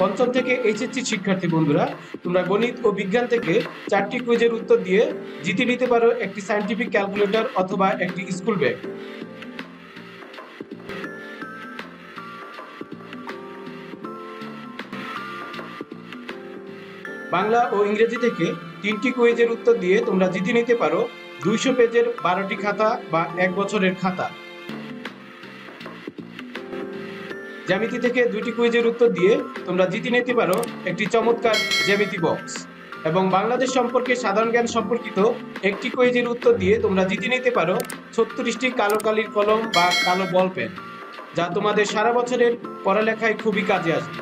পঞ্চম থেকে এইচএসসি শিক্ষার্থী বন্ধুরা, তোমরা গণিত ও বিজ্ঞান থেকে চারটি কুইজের উত্তর দিয়ে জিতে নিতে পারো একটি সায়েন্টিফিক ক্যালকুলেটর অথবা একটি স্কুল ব্যাগ বাংলা ও ইংরেজি থেকে তিনটি কুইজের উত্তর দিয়ে তোমরা জিতে নিতে পারো দুইশো পেজের বারোটি খাতা বা এক বছরের খাতা। জ্যামিতি থেকে দুইটি কুইজের উত্তর দিয়ে তোমরা জিতে নিতে পারো একটি চমৎকার জ্যামিতি বক্স। এবং বাংলাদেশ সম্পর্কে সাধারণ জ্ঞান সম্পর্কিত একটি কুইজের উত্তর দিয়ে তোমরা জিতে নিতে পারো ছত্রিশটি কালো কালির কলম বা কালো বল পেন, যা তোমাদের সারা বছরের পড়ালেখায় খুবই কাজে আসবে।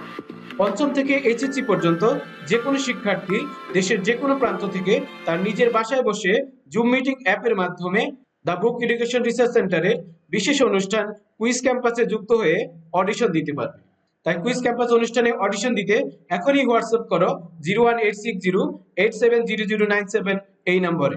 পঞ্চম থেকে এইচএসসি পর্যন্ত যে কোনো শিক্ষার্থী দেশের যে কোনো প্রান্ত থেকে তার নিজের বাসায় বসে জুম মিটিং অ্যাপের মাধ্যমে দ্য বুক এডুকেশন রিসার্চ সেন্টারে বিশেষ অনুষ্ঠান কুইজ ক্যাম্পাসে যুক্ত হয়ে অডিশন দিতে পারবে। তাই কুইজ ক্যাম্পাস অনুষ্ঠানে অডিশন দিতে এখনই হোয়াটসঅ্যাপ করো zero one eight six zero, eight seven zero zero nine seven এই নম্বরে।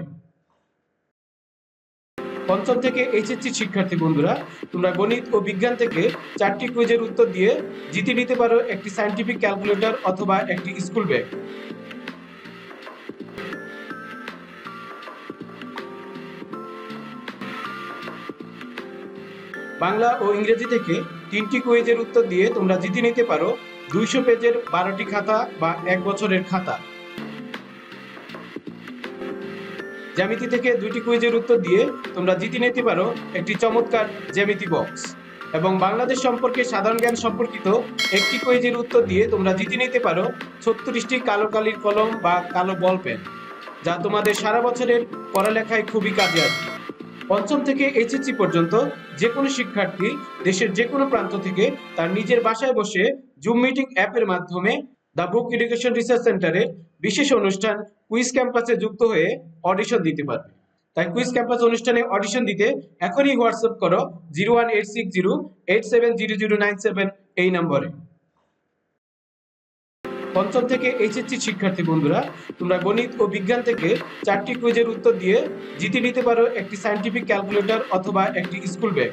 পঞ্চম থেকে এইচএসসি শিক্ষার্থী বন্ধুরা, তোমরা গণিত ও বিজ্ঞান থেকে চারটি কুইজের উত্তর দিয়ে জিতে নিতে পারো একটি সায়েন্টিফিক ক্যালকুলেটর অথবা একটি স্কুল ব্যাগ বাংলা ও ইংরেজি থেকে তিনটি কুইজের উত্তর দিয়ে তোমরা জিতে নিতে পারো দুইশো পেজের বারোটি খাতা বা এক বছরের খাতা। জ্যামিতি থেকে দুইটি কুইজের উত্তর দিয়ে তোমরা জিতে নিতে পারো একটি চমৎকার জ্যামিতি বক্স। এবং বাংলাদেশ সম্পর্কে সাধারণ জ্ঞান সম্পর্কিত একটি কুইজের উত্তর দিয়ে তোমরা জিতে নিতে পারো ছত্রিশটি কালো কালির কলম বা কালো বল পেন, যা তোমাদের সারা বছরের পড়ালেখায় খুবই কাজে আসবে। পঞ্চম থেকে এইচএসসি পর্যন্ত যে কোনো শিক্ষার্থী দেশের যে কোনো প্রান্ত থেকে তার নিজের বাসায় বসে জুম মিটিং অ্যাপের মাধ্যমে দ্য বুক এডুকেশন রিসার্চ সেন্টারে বিশেষ অনুষ্ঠান কুইজ ক্যাম্পাসে যুক্ত হয়ে অডিশন দিতে পারবে। তাই কুইজ ক্যাম্পাস অনুষ্ঠানে অডিশন দিতে এখনই হোয়াটসঅ্যাপ করো zero one eight six zero eight seven zero zero nine seven এই নম্বরে। পঞ্চম থেকে এইচএসসি শিক্ষার্থী বন্ধুরা, তোমরা গণিত ও বিজ্ঞান থেকে চারটি কুইজের উত্তর দিয়ে জিতে নিতে পারো একটি সায়েন্টিফিক ক্যালকুলেটর অথবা একটি স্কুল ব্যাগ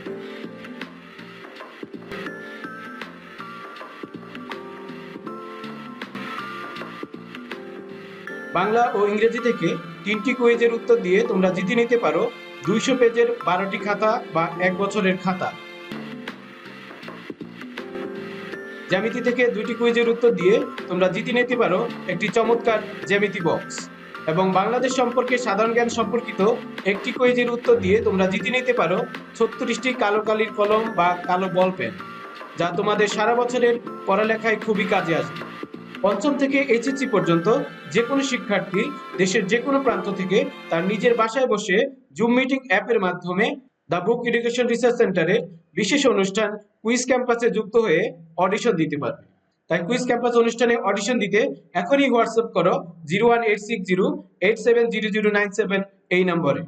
বাংলা ও ইংরেজি থেকে তিনটি কুইজের উত্তর দিয়ে তোমরা জিতে নিতে পারো দুইশো পেজের বারোটি খাতা বা এক বছরের খাতা। জ্যামিতি থেকে দুইটি কুইজের উত্তর দিয়ে তোমরা জিতে নিতে পারো একটি চমৎকার জ্যামিতি বক্স। এবং বাংলাদেশ সম্পর্কে সাধারণ জ্ঞান সম্পর্কিত একটি কুইজের উত্তর দিয়ে তোমরা জিতে নিতে পারো ছত্রিশটি কালো কালির কলম বা কালো বল পেন, যা তোমাদের সারা বছরের পড়ালেখায় খুবই কাজে আসবে। পঞ্চম থেকে এইচএসসি পর্যন্ত যে কোনো শিক্ষার্থী দেশের যে কোনো প্রান্ত থেকে তার নিজের বাসায় বসে জুম মিটিং অ্যাপের মাধ্যমে দ্য বুক এডুকেশন রিসার্চ সেন্টারে বিশেষ অনুষ্ঠান কুইজ ক্যাম্পাসে যুক্ত হয়ে অডিশন দিতে পারবে। তাই কুইজ ক্যাম্পাস অনুষ্ঠানে অডিশন দিতে এখনই হোয়াটসঅ্যাপ করো zero one eight six zero eight seven zero zero nine seven এই নম্বরে।